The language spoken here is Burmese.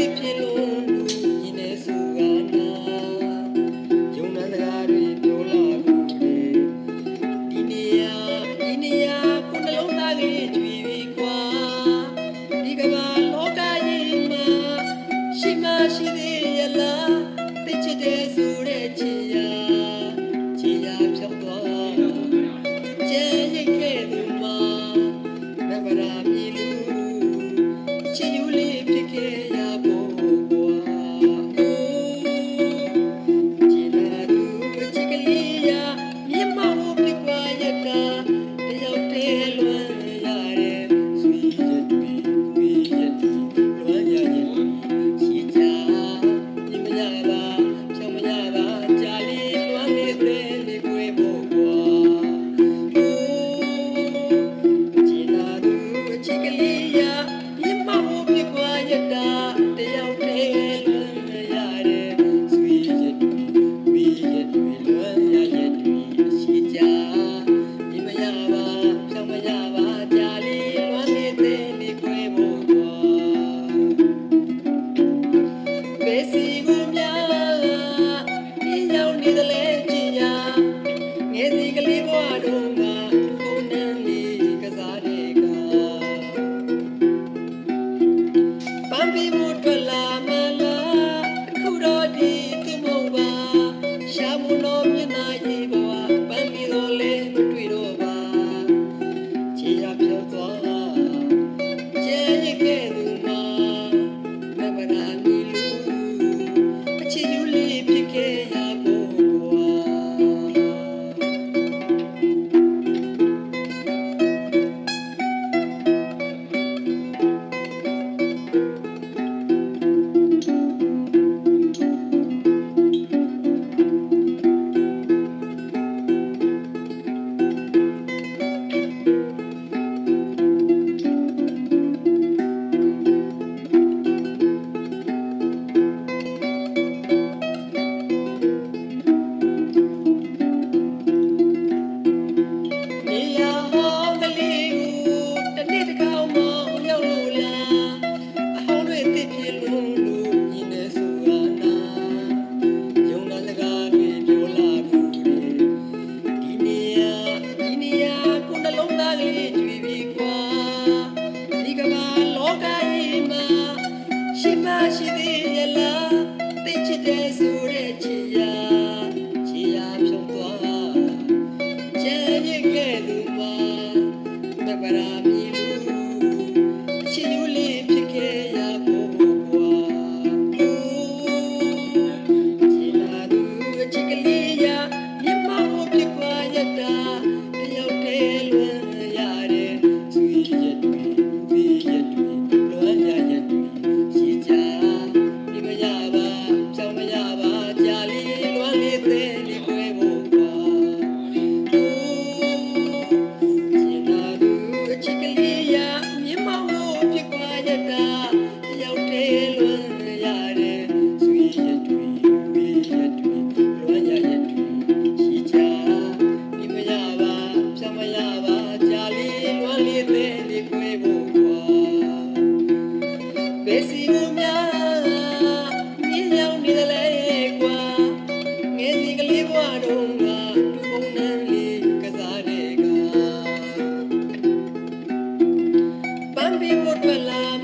pipilu Amen. ရှိသေးရဲ့လားသိချစ်တယ်ဆိုတဲ့ချစ်ရာချစ်ရာဖြုံသွားချဲ့ရခဲ့သူပါတပရာမြေ Hollywood for love.